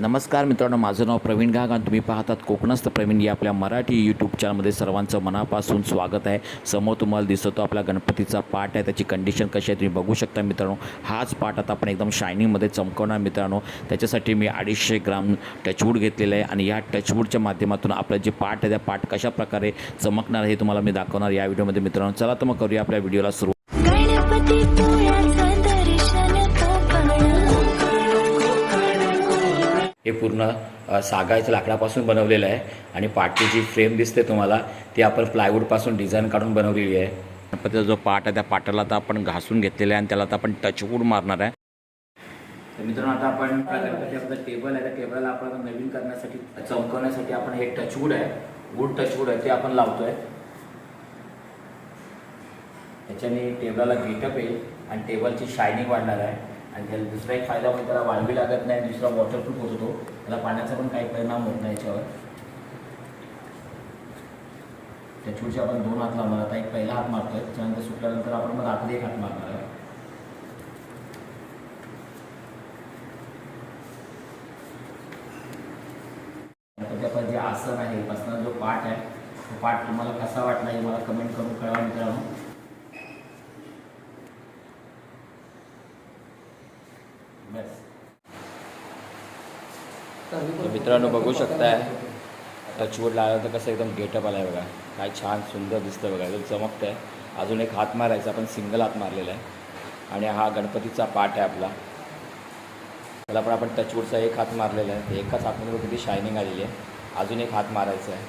नमस्कार मित्रांनो माझं नाव प्रवीण गाग आणि तुम्ही पाहतात कोकणस्थ प्रवीण या आपल्या मराठी यूट्यूब चॅनलमध्ये सर्वांचं मनापासून स्वागत आहे. समोर तुम्हाला दिसतो आपला गणपतीचा पाठ आहे. त्याची कंडिशन कशी आहे तुम्ही बघू शकता मित्रांनो. हाच पाठ आता आपण एकदम शायनिंगमध्ये चमकवणार मित्रांनो. त्याच्यासाठी मी अडीचशे ग्राम टचवूड घेतलेलं आहे आणि या टचवूडच्या माध्यमातून आपलं जे पाठ आहे त्या पाठ कशा प्रकारे चमकणार हे तुम्हाला मी दाखवणार या व्हिडिओमध्ये मित्रांनो. चला तर मग करूया आपल्या व्हिडिओला सुरू हे पूर्ण सागाच्या लाकडापासून बनवलेलं आहे. आणि पाटची जी फ्रेम दिसते तुम्हाला ती आपण प्लायवूडपासून डिझाईन काढून बनवलेली आहे. गणपतीचा जो पाट आहे त्या पाटाला आता आपण घासून घेतलेला आहे आणि त्याला आता आपण टचवूड मारणार आहे. तर मित्रांनो आता आपण गणपती आपलं टेबल आहे. त्या टेबलला आपण आता नवीन करण्यासाठी चमकवण्यासाठी आपण हे टचवूड आहे. वूड टचवूड आहे ते आपण लावतोय. त्याच्याने टेबलाला गेटअप येईल आणि टेबलची शायनिंग वाढणार आहे. आणि त्याला दुसरा एक फायदा म्हणजे त्याला वाळवी लागत नाही दुसरा वॉटरप्रूफ होत होतो त्याला पाण्याचा पण काही परिणाम होत नाही याच्यावर. त्याच्यावरची आपण दोन हात लावणार. आता एक पहिला हात मारतोय. त्याच्यानंतर सुटल्यानंतर आपण मग आतले एक हात मारणार आहे. आपण जे आसन आहे बसणारा जो पाठ आहे तो पाठ तुम्हाला कसा वाटला हे मला कमेंट करून कळवा मित्रांनो. तर मित्रांनो बघू शकताय टचवूड लागला तर कसं एकदम गेटअप आलाय बघा. काय छान सुंदर दिसतं बघा एकदम चमकतं आहे अजून एक हात मारायचा आपण सिंगल हात मारलेला आहे. आणि हा गणपतीचा पाठ आहे आपला. त्याला पण आपण टचवूडचा एक हात मारलेला आहे. एकाच हातमध्ये किती शायनिंग आलेली आहे. अजून एक हात मारायचा आहे.